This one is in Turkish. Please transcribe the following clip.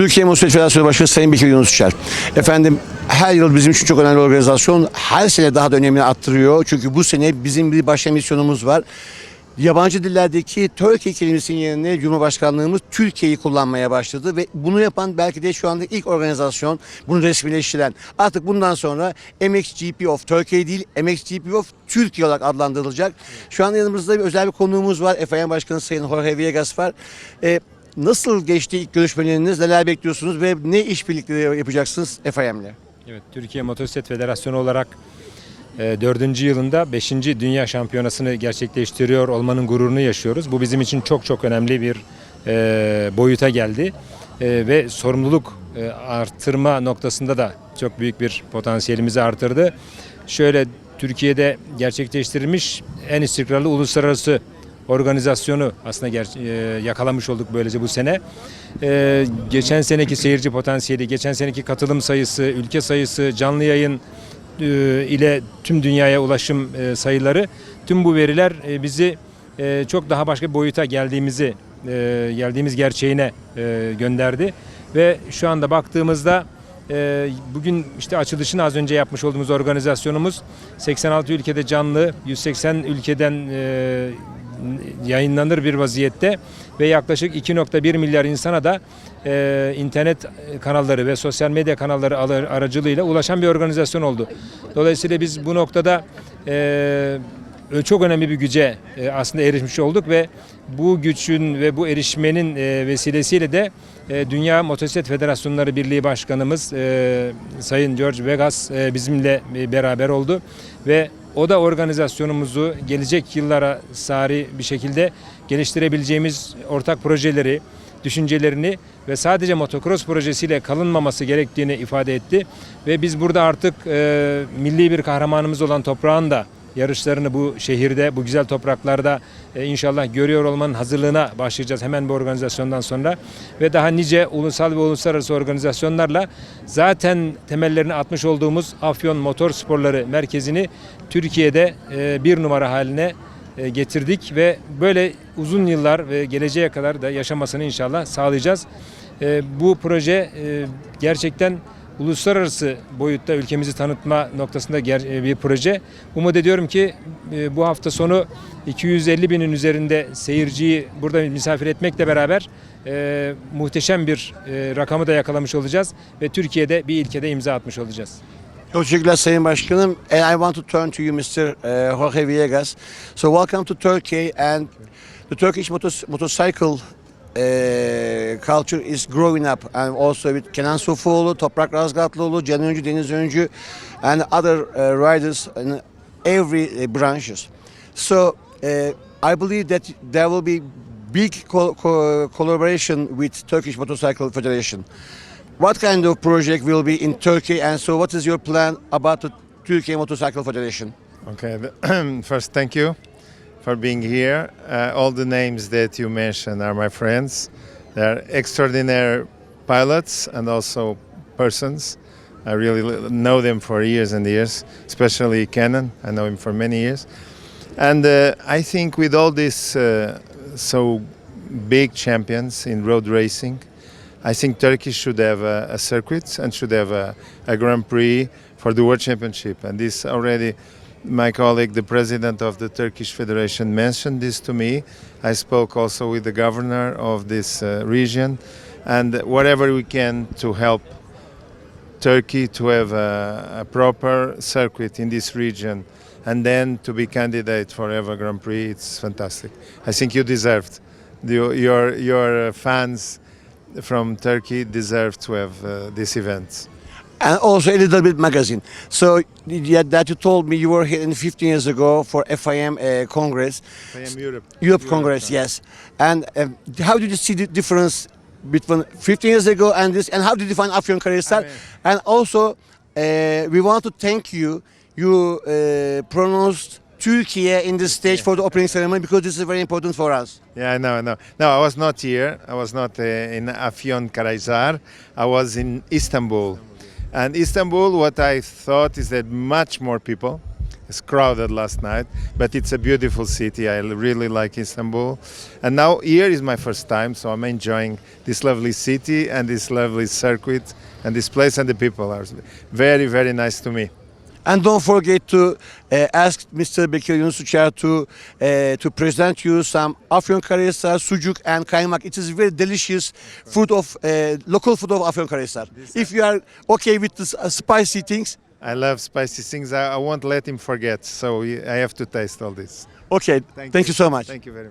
Türkiye Motosiklet Federasyonu Başkanı Sayın Bekir Yunus Uçar. Efendim her yıl bizim için çok önemli organizasyon. Her sene daha da önemini arttırıyor. Çünkü bu sene bizim bir başka misyonumuz var. Yabancı dillerdeki Türkiye kelimesinin yerine Cumhurbaşkanlığımız Türkiye'yi kullanmaya başladı ve bunu yapan belki de şu anda ilk organizasyon bunu resmileştiren. Artık bundan sonra MXGP of Turkey değil MXGP of Türkiye olarak adlandırılacak. Şu anda yanımızda bir özel bir konuğumuz var. FIM Başkanı Sayın Jorge Villegas var. Ee, nasıl geçti ilk görüşmeleriniz? Neler bekliyorsunuz ve ne işbirlikleri yapacaksınız FIM'le? Evet, Türkiye Motosiklet Federasyonu olarak e, dördüncü yılında 5. Dünya Şampiyonası'nı gerçekleştiriyor olmanın gururunu yaşıyoruz. Bu bizim için çok çok önemli bir e, boyuta geldi E, ve sorumluluk artırma noktasında da çok büyük bir potansiyelimizi artırdı. Şöyle Türkiye'de gerçekleştirilmiş en istikrarlı uluslararası organizasyonu aslında e, yakalamış olduk böylece bu sene. E, geçen seneki seyirci potansiyeli, geçen seneki katılım sayısı, ülke sayısı, canlı yayın e, ile tüm dünyaya ulaşım e, sayıları, tüm bu veriler e, bizi e, çok daha başka bir boyuta geldiğimizi, e, geldiğimiz gerçeğine e, gönderdi. Ve şu anda baktığımızda e, bugün işte açılışını az önce yapmış olduğumuz organizasyonumuz 86 ülkede canlı, 180 ülkeden e, yayınlanır bir vaziyette ve yaklaşık 2.1 milyar insana da e, internet kanalları ve sosyal medya kanalları aracılığıyla ulaşan bir organizasyon oldu. Dolayısıyla biz bu noktada e, çok önemli bir güce e, aslında erişmiş olduk ve bu gücün ve bu erişmenin e, vesilesiyle de e, Dünya Motosiklet Federasyonları Birliği Başkanımız e, Sayın George Vegas e, bizimle e, beraber oldu ve o da organizasyonumuzu gelecek yıllara sari bir şekilde geliştirebileceğimiz ortak projeleri, düşüncelerini ve sadece motocross projesiyle kalınmaması gerektiğini ifade etti. Ve biz burada artık e, milli bir kahramanımız olan toprağın da yarışlarını bu şehirde, bu güzel topraklarda e, inşallah görüyor olmanın hazırlığına başlayacağız hemen bu organizasyondan sonra. Ve daha nice ulusal ve uluslararası organizasyonlarla zaten temellerini atmış olduğumuz Afyon Motor Sporları Merkezi'ni Türkiye'de e, bir numara haline e, getirdik ve böyle uzun yıllar ve geleceğe kadar da yaşamasını inşallah sağlayacağız. Bu proje gerçekten uluslararası boyutta ülkemizi tanıtma noktasında e, bir proje. Umut ediyorum ki e, bu hafta sonu 250 binin üzerinde seyirciyi burada misafir etmekle beraber e, muhteşem bir rakamı da yakalamış olacağız ve Türkiye'de bir ilkede imza atmış olacağız. Çok teşekkürler Sayın Başkanım. And I want to turn to you Mr. Jorge Villegas. So welcome to Turkey and the Turkish motorcycle uh, culture is growing up and also with Kenan Sofuoğlu, Toprak Razgatlıoğlu, Can Öncü, Deniz Öncü and other uh, riders in every uh, branches. So uh, I believe that there will be big co- co- collaboration with Turkish Motorcycle Federation. What kind of project will be in Turkey and so what is your plan about the Turkey Motorcycle Federation? Okay, first, thank you for being here. Uh, all the names that you mentioned are my friends. They're extraordinary pilots and also persons. I really know them for years and years, especially Kenan. I know him for many years. And uh, I think with all these uh, so big champions in road racing, I think Turkey should have a, a circuit and should have a, a Grand Prix for the World Championship. And this already, my colleague, the president of the Turkish Federation, mentioned this to me. I spoke also with the governor of this uh, region, and whatever we can to help Turkey to have a, a proper circuit in this region and then to be candidate for ever Grand Prix, it's fantastic. I think you deserved. The, your your fans from Turkey deserve to have uh, this event. And also a little bit magazine. So yeah, that you told me you were here in 15 years ago for FIM uh, Congress, I am Europe. Europe Congress, yes. And um, how did you see the difference between 15 years ago and this? And how did you find Afyon Karahisar? I mean- And also, uh, we want to thank you. You uh, pronounced Turkey in the stage for the opening ceremony because this is very important for us. Yeah, I know, I know. No, I was not here. I was not uh, in Afyon Karahisar. I was in Istanbul. And Istanbul, what I thought is that much more people, It's crowded last night, but it's a beautiful city. I really like Istanbul. And now here is my first time, so I'm enjoying this lovely city and this lovely circuit and this place and the people are very, very nice to me. And don't forget to uh, ask Mr. Bekir Yunusuçer to uh, to present you some Afyonkarahisar sucuk and kaymak. It is very delicious food of uh, local food of Afyonkarahisar. If you are okay with the uh, spicy things, I love spicy things. I, I won't let him forget, so I have to taste all this. okay. Thank, you so much. Thank you very much.